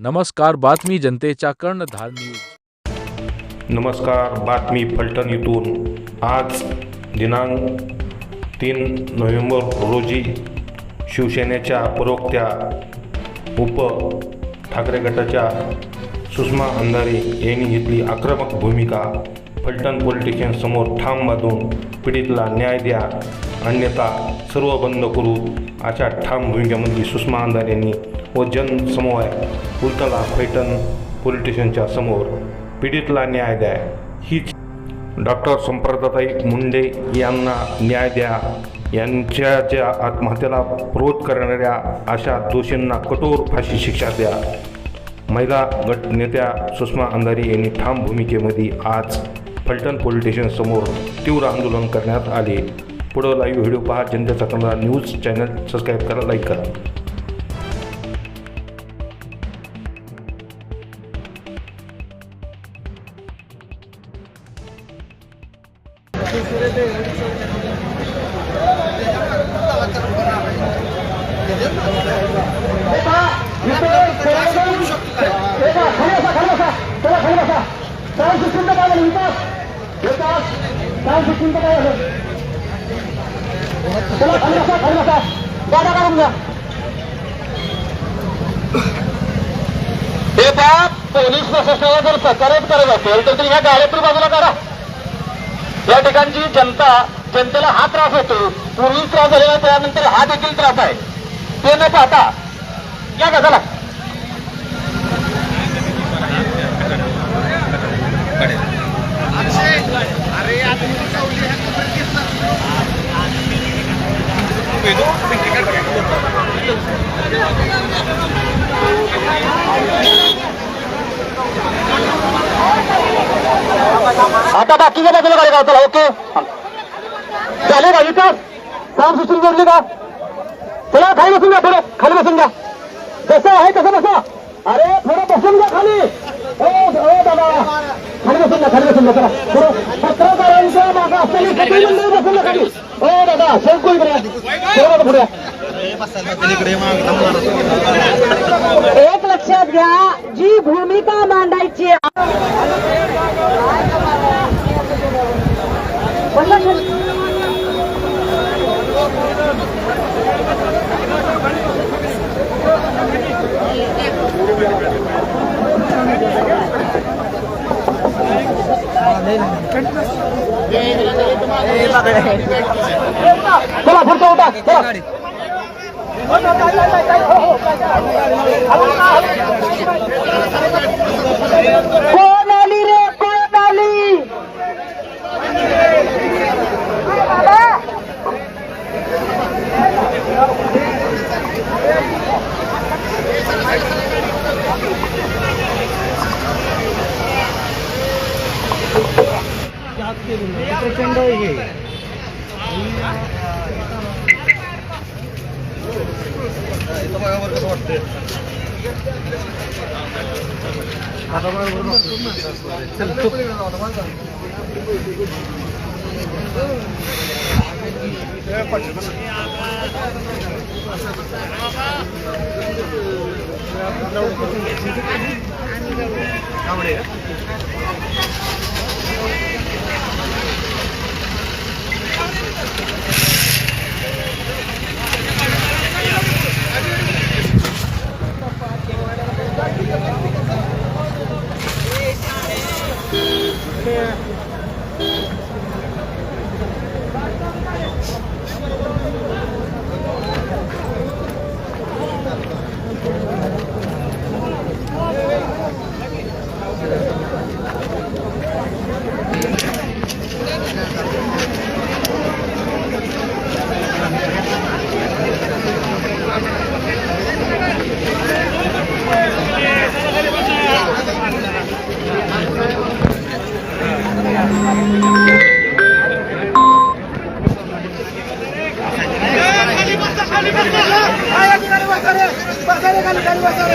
नमस्कार बातमी जनतेच्या कर्णधार न्यूज. नमस्कार बातमी फलटण इथून. आज दिनांक तीन नोव्हेंबर रोजी शिवसेनेच्या प्रवक्त्या उप ठाकरे गटाच्या सुषमा अंधारे यांनी घेतली आक्रमक भूमिका. फलटण पोलीस स्टेशनसमोर ठाम बांधून पीडितला न्याय द्या अन्यथा सर्व बंद करू अशा ठाम भूमिकेमध्ये सुषमा अंधारे यांनी व जनसमूह उलटला फलटण पोलीस स्टेशनच्या समोर पीडितला न्याय द्या. हीच डॉक्टर संप्रदाताई मुंडे यांना न्याय द्या. यांच्या ज्या आत्महत्येला प्रोत करणाऱ्या अशा दोषींना कठोर फाशी शिक्षा द्या. महिला गट नेत्या सुषमा अंधारी यांनी ठाम भूमिकेमध्ये आज फलटण पोलीस स्टेशनसमोर तीव्र आंदोलन करण्यात आले. पुढं लाईव्ह व्हिडिओ पहा. जनतेचा कन्नडा न्यूज चॅनल. सबस्क्राईब करा लाईक करा. हे बाप पोलीस प्रशासनाला जर सहकार्यच करत असेल तर तुम्ही ह्या गाड्यातून बाजूला काढा. या ठिकाणची जनता जनतेला हा त्रास होतो. पूर्वी त्रास झालेला त्यानंतर हा देखील त्रास आहे. ते न पाहता या का चला आता बाकीच्या बाजूला गाडी काढा चला ओके? झाले का इथं? काम सुचून जोडली का? चला खाली बसून घ्या थोडं खाली बसून घ्या जसं आहे तसं बसा. अरे थोडं बसून घ्या खाली. खाली बसून घ्या खाली बसून घ्या चला. थोडं पत्रकारांच्या मागं असलेली सगळी मंडळी बसून घ्या खाली. हो दादा शंकू इकडे थोडं पुढे एक लक्षात घ्या जी भूमिका मांडायची चला पुढचं उठा चला कोण आली रे कोण आली खाली बसा खाली গাড়ি গাড়ি গাড়ি বাঁচাও